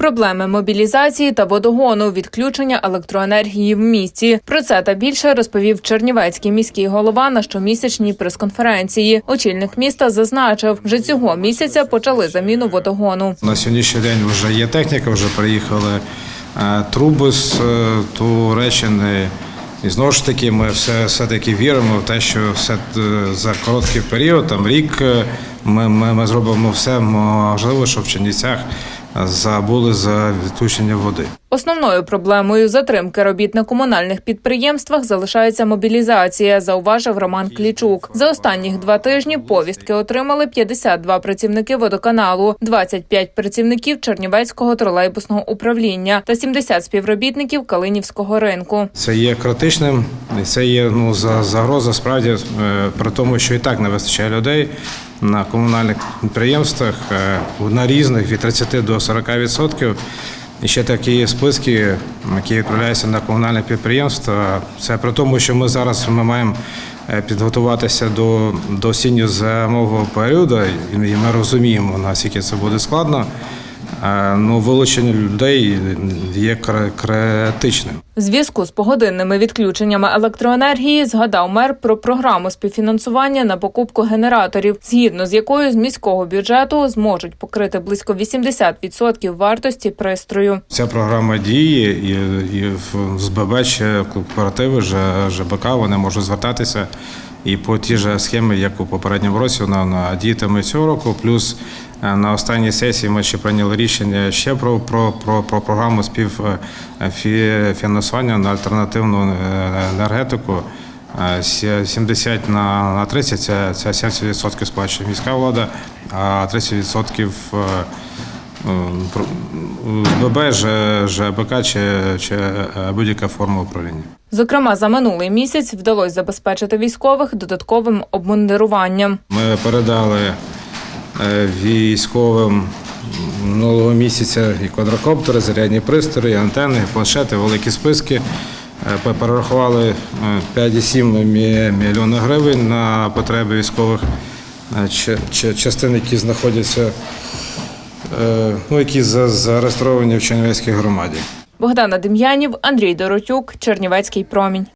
Проблеми мобілізації та водогону, відключення електроенергії в місті. Про це та більше розповів Чернівецький міський голова на щомісячній прес-конференції. Очільник міста зазначив, вже цього місяця почали заміну водогону. На сьогоднішній день вже є техніка, вже приїхали е, труби з е, Туреччини. І знову ж таки, ми все, все-таки віримо в те, що все е, за короткий період, там рік, ми, ми, ми зробимо все можливе, щоб в Чернівцях забули за відключення води. Основною проблемою затримки робіт на комунальних підприємствах залишається мобілізація, зауважив Роман Клічук. За останніх два тижні повістки отримали 52 працівники водоканалу, 25 працівників Чернівецького тролейбусного управління та 70 співробітників Калинівського ринку. Це є критичним, це є ну, за- загроза справді е, при тому, що і так не вистачає людей на комунальних підприємствах е, на різних від 30 до 40 відсотків. І ще такі списки, які відправляються на комунальне підприємства. Це при тому, що ми зараз ми маємо е, підготуватися до, до осінньо-зимового періоду, і ми розуміємо, наскільки це буде складно. Е, Ну, вилучення людей є кри- критичним. В зв'язку з погодинними відключеннями електроенергії згадав мер про програму співфінансування на покупку генераторів, згідно з якою з міського бюджету зможуть покрити близько 80% вартості пристрою. Ця програма діє і, і в з ще кооперативи, ЖБК, вони можуть звертатися і по тій же схемі, як у попередньому році, вона, діятиме цього року. Плюс е, на останній сесії ми ще прийняли рішення ще про, про, про, про програму співфінансування на альтернативну е, енергетику. Е, сі- 70 на, на 30 це, це 70% сплачує міська влада, а 30% е, Про- з ББ, ЖБК чи, чи е, будь-яка форма управління. Зокрема, за минулий місяць вдалося забезпечити військових додатковим обмундируванням. Ми передали е, військовим минулого місяця і квадрокоптери, зарядні пристрої, антени, планшети, великі списки. Е, Перерахували е, 5,7 мі- мільйона гривень на потреби військових частин, які знаходяться, ну, які за- зареєстровані в Чернівецькій громаді. Богдана Дем'янів, Андрій Доротюк, Чернівецький промінь.